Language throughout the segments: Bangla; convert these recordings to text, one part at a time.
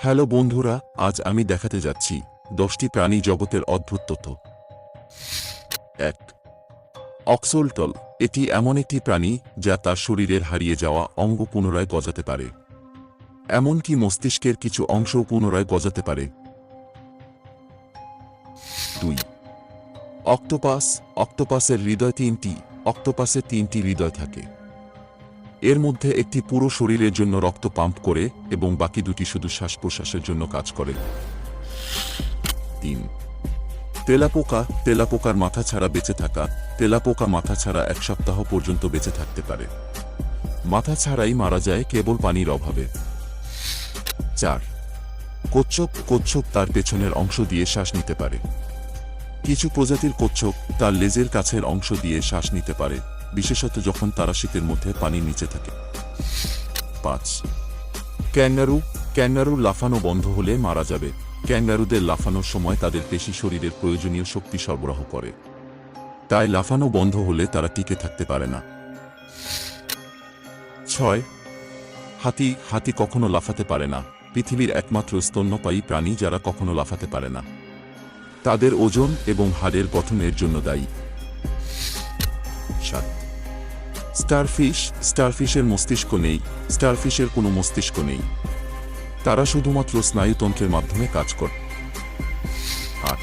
হ্যালো বন্ধুরা, আজ আমি দেখাতে যাচ্ছি দশটি প্রাণী জগতের অদ্ভুত তথ্য। এক, অক্সোলটল, এটি এমন একটি প্রাণী যা তার শরীরের হারিয়ে যাওয়া অঙ্গ পুনরায় গজাতে পারে। এমনকি মস্তিষ্কের কিছু অংশও পুনরায় গজাতে পারে। দুই, অক্টোপাস, অক্টোপাসের হৃদয় তিনটি অক্টোপাসের তিনটি হৃদয় থাকে। এর মধ্যে একটি পুরো শরীরের জন্য রক্ত পাম্প করে এবং বাকি দুটি শুধু শ্বাস প্রশ্বাসের জন্য কাজ করে। তিন। তেলাপোকা, তেলাপোকার মাথা ছাড়া বেঁচে থাকা, তেলাপোকা মাথা ছাড়া এক সপ্তাহ পর্যন্ত বেঁচে থাকতে পারে। মাথা ছাড়াই মারা যায় কেবল পানির অভাবে। চার। কচ্ছপ কচ্ছপ তার পেছনের অংশ দিয়ে শ্বাস নিতে পারে। কিছু প্রজাতির কচ্ছপ তার লেজের কাছের অংশ দিয়ে শ্বাস নিতে পারে। বিশেষত যখন তারা শীতের মধ্যে পানির নিচে থাকে। পাঁচ, ক্যাঙ্গারু ক্যাঙ্গারু লাফানো বন্ধ হলে মারা যাবে। ক্যাঙ্গারুদের লাফানোর সময় তাদের পেশি শরীরের প্রয়োজনীয় শক্তি সরবরাহ করে। তাই লাফানো বন্ধ হলে তারা টিকে থাকতে পারে না। ছয়, হাতি হাতি কখনো লাফাতে পারে না। পৃথিবীর একমাত্র স্তন্যপায়ী প্রাণী যারা কখনো লাফাতে পারে না। তাদের ওজন এবং হাড়ের গঠনের জন্য দায়ী। সাত স্টারফিশ, স্টারফিশের মস্তিষ্ক নেই, স্টারফিশের কোনো মস্তিষ্ক নেই। তারা শুধুমাত্র স্নায়ুতন্ত্রের মাধ্যমে কাজ করে। আট।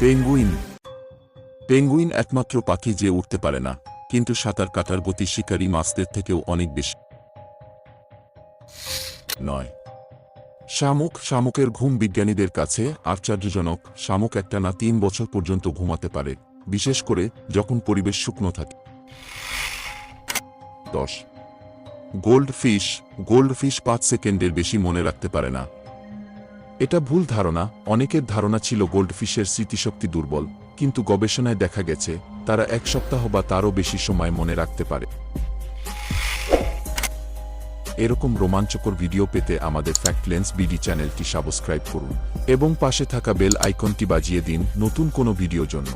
পেঙ্গুইন। পেঙ্গুইন একমাত্র পাখি যে উঠতে পারে না, কিন্তু সাঁতার কাটার গতি শিকারী মাছদের থেকেও অনেক বেশি। নয়। শামুক, শামুকের ঘুম বিজ্ঞানীদের কাছে আশ্চর্যজনক, শামুক একটা না তিন বছর পর্যন্ত ঘুমাতে পারে। বিশেষ করে যখন পরিবেশ শুকনো থাকে। দশ। গোল্ড ফিশ গোল্ড ফিশ পাঁচ সেকেন্ডের বেশি মনে রাখতে পারে না। এটা ভুল ধারণা, অনেকের ধারণা ছিল গোল্ড ফিশের স্মৃতিশক্তি দুর্বল, কিন্তু গবেষণায় দেখা গেছে, তারা এক সপ্তাহ বা তারও বেশি সময় মনে রাখতে পারে। এরকম রোমাঞ্চকর ভিডিও পেতে আমাদের ফ্যাক্টলেন্স বিডি চ্যানেলটি সাবস্ক্রাইব করুন এবং পাশে থাকা বেল আইকনটি বাজিয়ে দিন নতুন কোনো ভিডিও জন্য।